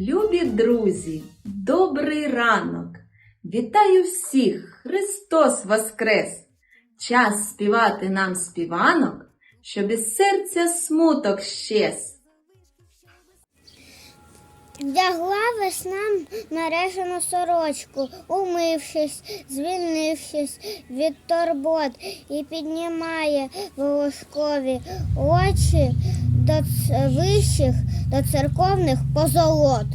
Любі друзі, добрий ранок! Вітаю всіх! Христос Воскрес! Час співати нам співанок, щоб із серця смуток щез. Вдягла весна мережену сорочку, умившись, звільнившись від турбот, і піднімає волошкові очі до вищих, до церковних позолот.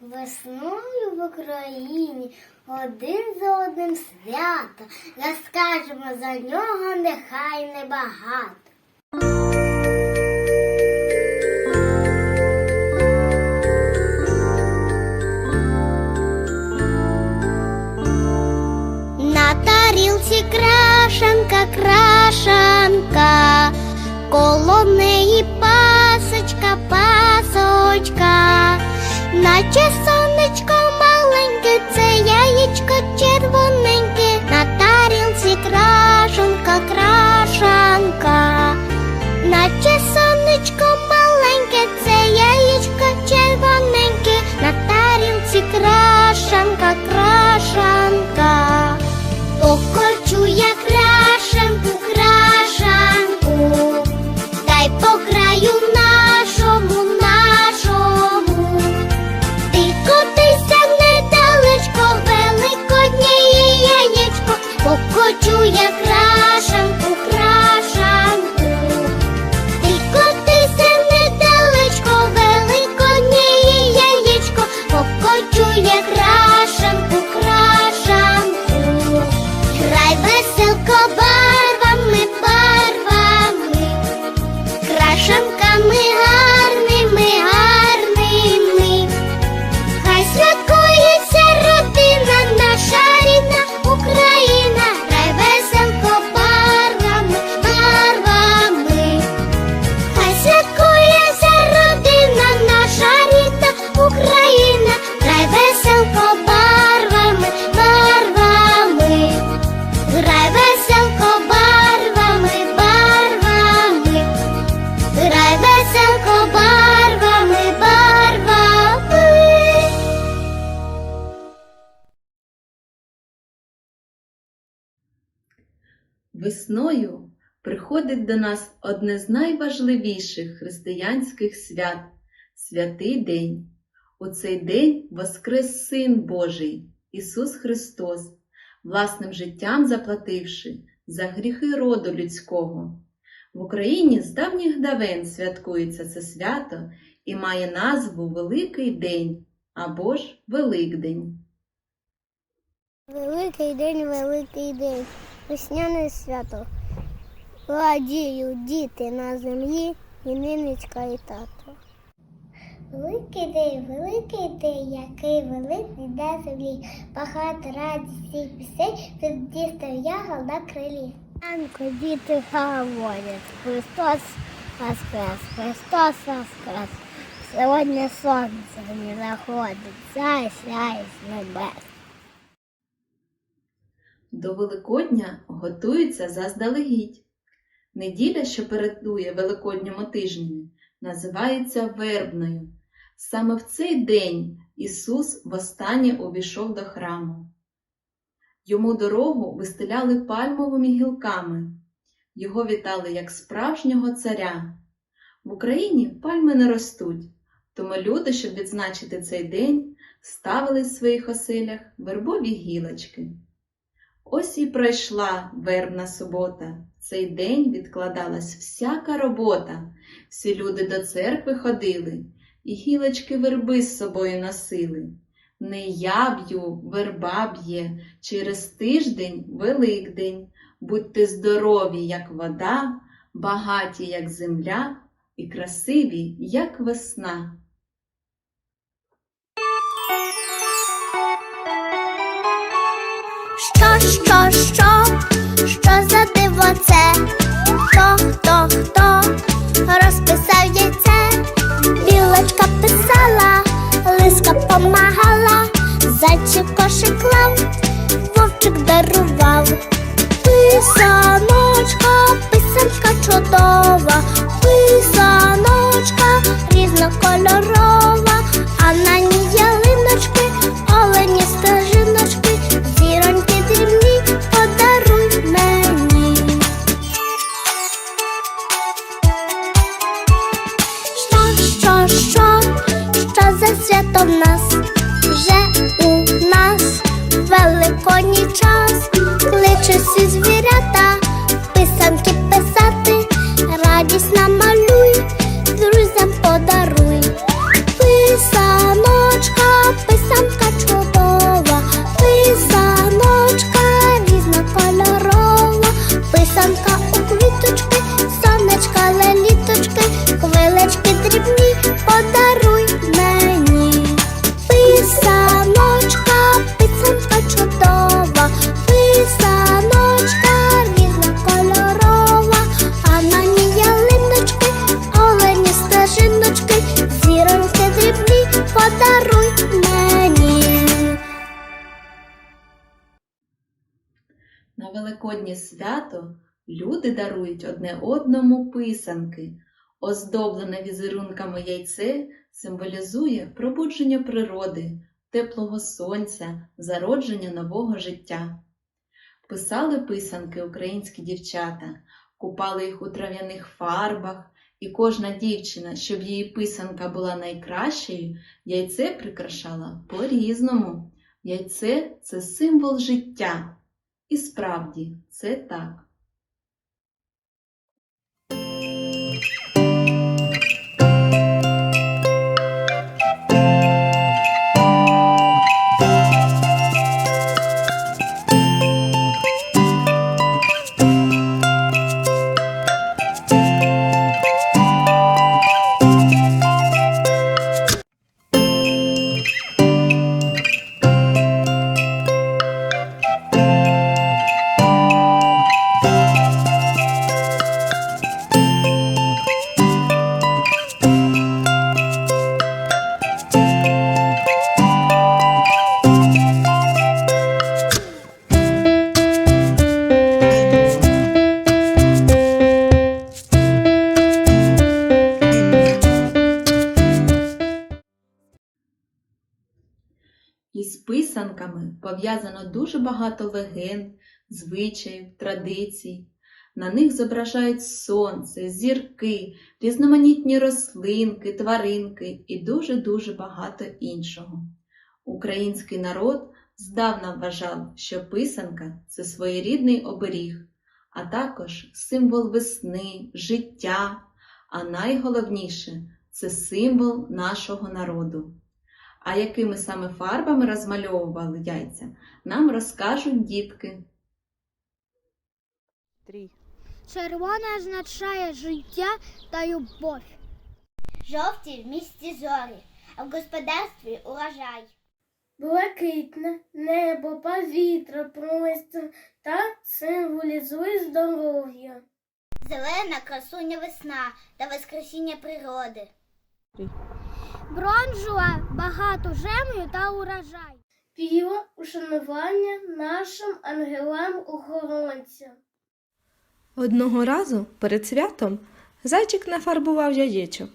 Весною в Україні один за одним свято, розкажемо за нього нехай небагато. На тарілці крашанка, крашанка, коло неї пасочка, пасочка, наче сонечко маленьке, це яєчко червоненьке, Весною приходить до нас одне з найважливіших християнських свят святий день. У цей день воскрес Син Божий, Ісус Христос, власним життям заплативши за гріхи роду людського. В Україні з давніх давен святкується це свято і має назву Великий День або ж Великдень. Великий день, великий день, весняне свято. Радіють діти на землі, і нинечка, і тато. Великий день, великий день, який великий на землі, багато радісті пісень, дістав ягол на крилі. Анко, діти говорять, Христос воскрес, Христос воскрес. Сьогодні сонце не заходить, сяй, сяй з небес. До Великодня готуються заздалегідь. Неділя, що передує Великодньому тижневі, називається Вербною. Саме в цей день Ісус востаннє увійшов до храму. Йому дорогу вистеляли пальмовими гілками. Його вітали як справжнього царя. В Україні пальми не ростуть, тому люди, щоб відзначити цей день, ставили в своїх оселях вербові гілочки. Ось і пройшла вербна субота. Цей день відкладалась всяка робота. Всі люди до церкви ходили і гілочки верби з собою носили. Не я б'ю, верба б'є, через тиждень Великдень. Будьте здорові, як вода, багаті, як земля, і красиві, як весна. Що, що, що, за диво це? Хто, хто, хто розписав яйце? подаруй мені. На Великоднє свято люди дарують одне одному писанки. Оздоблене візерунками яйце символізує пробудження природи, теплого сонця, зародження нового життя. Писали писанки українські дівчата, купали їх у трав'яних фарбах, і кожна дівчина, щоб її писанка була найкращою, яйце прикрашала по-різному. Яйце це символ життя. І справді це так. Пов'язано дуже багато легенд, звичаїв, традицій. На них зображають сонце, зірки, різноманітні рослинки, тваринки і дуже-дуже багато іншого. Український народ здавна вважав, що писанка це своєрідний оберіг, а також символ весни, життя, а найголовніше це символ нашого народу. А якими саме фарбами розмальовували яйця, нам розкажуть дітки. Три. Червона означає життя та любов. Жовті в місті зорі, а в господарстві урожай. Блакитне небо, повітря, простір та символізує здоров'я. Зелена красуня весна та воскресіння природи. Бронзова багато землю та урожай. Піва ушанування нашим ангелам-охоронцям. Одного разу перед святом зайчик нафарбував яєчок.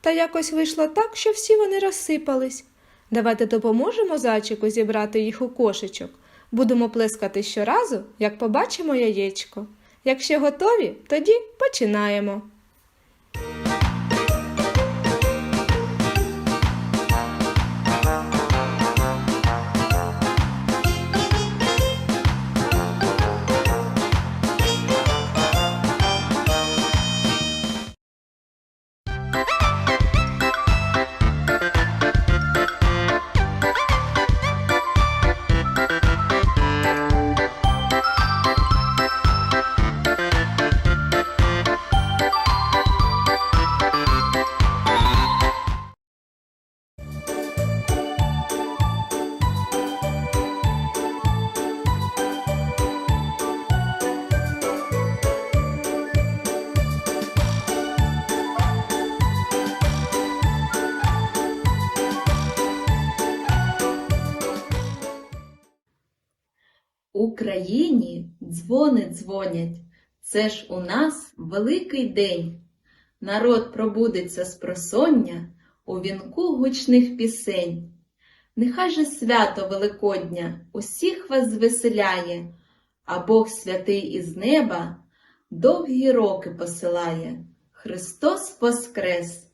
Та якось вийшло так, що всі вони розсипались. Давайте допоможемо зайчику зібрати їх у кошечок. Будемо плескати щоразу, як побачимо яєчко. Якщо готові, тоді починаємо. Україні дзвони дзвонять. Це ж у нас великий день. Народ пробудеться з просоння у вінку гучних пісень. Нехай же свято Великодня усіх вас звеселяє, а Бог святий із неба довгі роки посилає. Христос воскрес!